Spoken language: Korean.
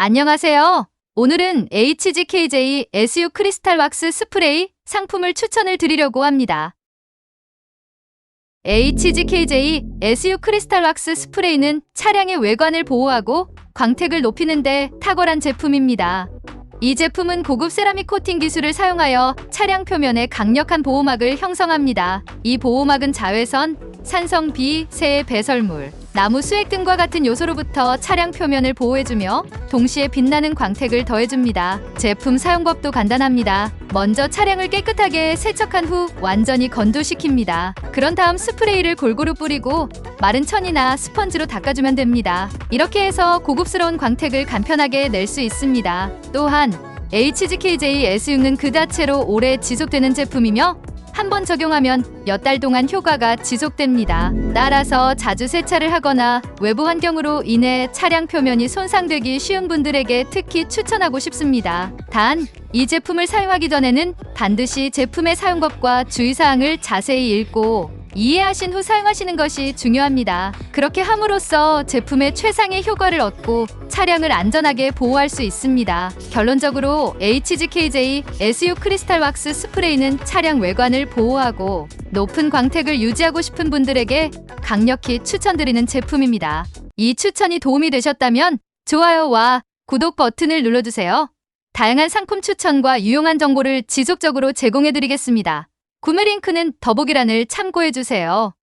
안녕하세요. 오늘은 HGKJ SU 크리스탈 왁스 스프레이 상품을 추천을 드리려고 합니다. HGKJ SU 크리스탈 왁스 스프레이는 차량의 외관을 보호하고 광택을 높이는데 탁월한 제품입니다. 이 제품은 고급 세라믹 코팅 기술을 사용하여 차량 표면에 강력한 보호막을 형성합니다. 이 보호막은 자외선, 산성, 비, 새, 배설물, 나무 수액 등과 같은 요소로부터 차량 표면을 보호해주며 동시에 빛나는 광택을 더해줍니다. 제품 사용법도 간단합니다. 먼저 차량을 깨끗하게 세척한 후 완전히 건조시킵니다. 그런 다음 스프레이를 골고루 뿌리고 마른 천이나 스펀지로 닦아주면 됩니다. 이렇게 해서 고급스러운 광택을 간편하게 낼 수 있습니다. 또한 HGKJ S6는 그 자체로 오래 지속되는 제품이며 한 번 적용하면 몇 달 동안 효과가 지속됩니다. 따라서 자주 세차를 하거나 외부 환경으로 인해 차량 표면이 손상되기 쉬운 분들에게 특히 추천하고 싶습니다. 단, 이 제품을 사용하기 전에는 반드시 제품의 사용법과 주의사항을 자세히 읽고 이해하신 후 사용하시는 것이 중요합니다. 그렇게 함으로써 제품의 최상의 효과를 얻고 차량을 안전하게 보호할 수 있습니다. 결론적으로 HGKJ SU 크리스탈 왁스 스프레이는 차량 외관을 보호하고 높은 광택을 유지하고 싶은 분들에게 강력히 추천드리는 제품입니다. 이 추천이 도움이 되셨다면 좋아요와 구독 버튼을 눌러주세요. 다양한 상품 추천과 유용한 정보를 지속적으로 제공해드리겠습니다. 구매 링크는 더보기란을 참고해주세요.